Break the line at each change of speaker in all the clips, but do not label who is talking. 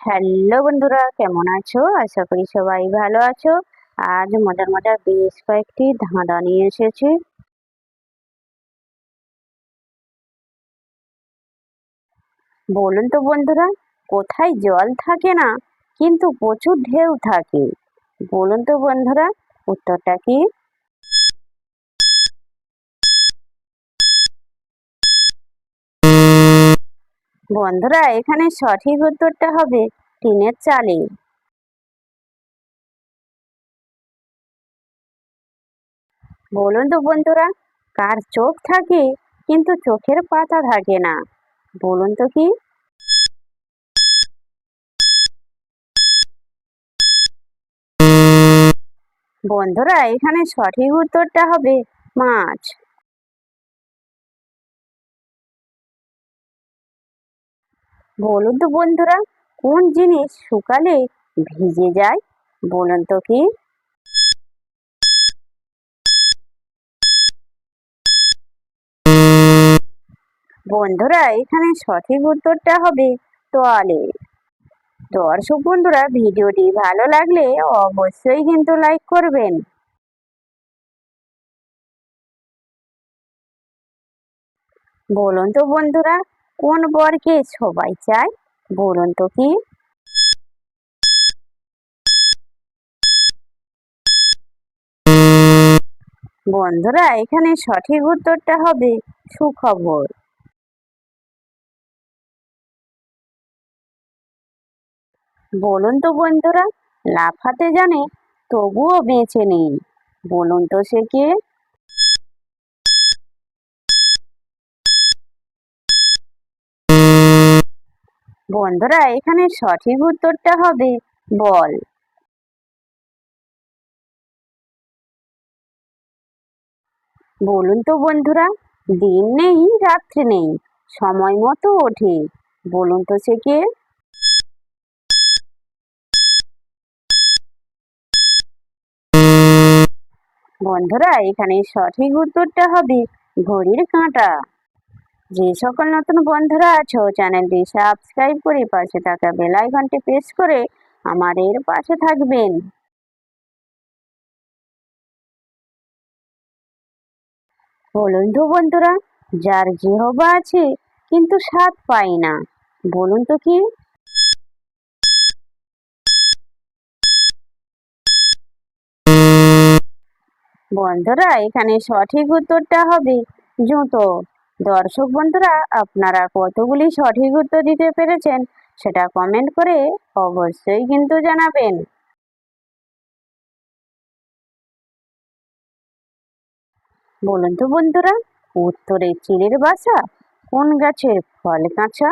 Hello বন্ধুরা, কেমন আছো? আশা করি সবাই ভালো আছো। আজ মজার মজার বেশ কয়েকটি ধাঁধা নিয়ে এসেছি। বলুন তো বন্ধুরা, কোথায় জল থাকে না, কিন্তু প্রচুর ঢেউ থাকে? বলুন তো বন্ধুরা, উত্তরটা কি? বন্ধুরা, এখানে সঠিক উত্তরটা হবে টিনের চালে বলুন তো বন্ধুরা, কার চোখ থাকে কিন্তু চোখের পাতা থাকে না? বলুন তো কি? বন্ধুরা, এখানে সঠিক উত্তরটা হবে মাছ। বলুন তো বন্ধুরা, কোন জিনিস শুকালে ভিজে যায়? বলুন তো কি? বন্ধুরা, এখানে সঠিক উত্তরটা হবে তোয়ালে। দর্শক বন্ধুরা, ভিডিওটি ভালো লাগলে অবশ্যই কিন্তু লাইক করবেন। বলুন তো বন্ধুরা কোন বরকে সবাই চায়? বলুন তো কি? বন্ধুরা, এখানে সঠিক উত্তরটা হবে সুখবর। বলুন তো বন্ধুরা, লাফাতে জানে তবুও বেঁচে নেই। বলুন তো সে কে? বন্ধুরা, এখানে সঠিক উত্তরটা হবে বল। বলুন তো বন্ধুরা, দিন নেই, রাত্রি নেই, সময় মতো ওঠে। বলুন তো সে কে? বন্ধুরা, এখানে সঠিক উত্তরটা হবে ঘড়ির কাঁটা। যে সকল নতুন বন্ধুরা আছো, চ্যানেলটি সাবস্ক্রাইব করে পাশে থাকা বেল আইকনটি প্রেস করে আমাদের পাশে থাকবেন। বলুন তো বন্ধুরা, যার জিহবা আছে, কিন্তু স্বাদ পায় না। বলুন তো কি? বন্ধুরা, এখানে সঠিক উত্তরটা হবে জুতো। দর্শক বন্ধুরা, আপনারা কতগুলি সঠিক উত্তর দিতে পেরেছেন সেটা কমেন্ট করে অবশ্যই কিন্তু জানাবেন। বলুন তো বন্ধুরা, উত্তরে চিলের বাসা, কোন গাছের ফল কাঁচা?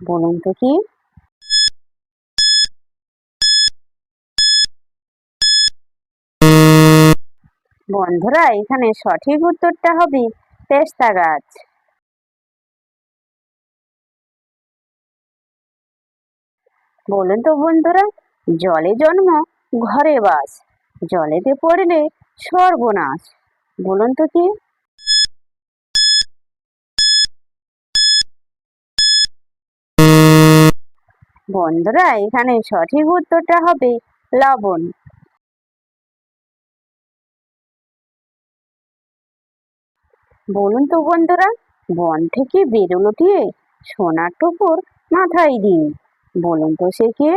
বলুন তো কি? বন্ধুরা, এখানে সঠিক উত্তরটা হবে পেস্তা গাছ। বলুন তো বন্ধুরা, জলে জন্ম, ঘরে বাস। জলেতে পড়লে সর্বনাশ, বলুন তো কি? বন্ধুরা, এখানে সঠিক উত্তরটা হবে লবণ। বলুন তো বন্ধুরা, বন থেকে বেরোলো দিয়ে সোনার টুকুর মাথায় দিই বলুন তো সে কে?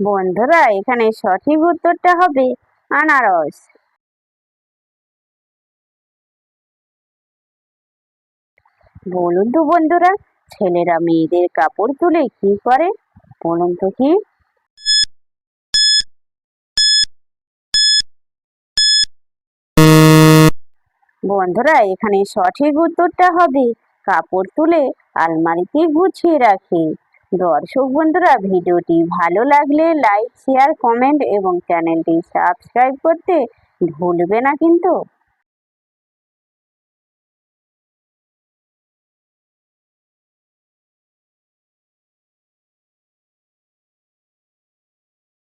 বন্ধুরা, এখানে সঠিক উত্তরটা হবে আনারস। বলুন তো বন্ধুরা, ছেলেরা মেয়েদের কাপড় তুলে কি করে? বলুন তো কি? বন্ধুরা, এখানে সঠিক উত্তরটা হবে কাপড় তুলে আলমারিতে গুছিয়ে রাখে। দর্শক বন্ধুরা, ভিডিওটি ভালো লাগলে লাইক, শেয়ার, কমেন্ট এবং চ্যানেলটি সাবস্ক্রাইব করতে ভুলবে না কিন্তু।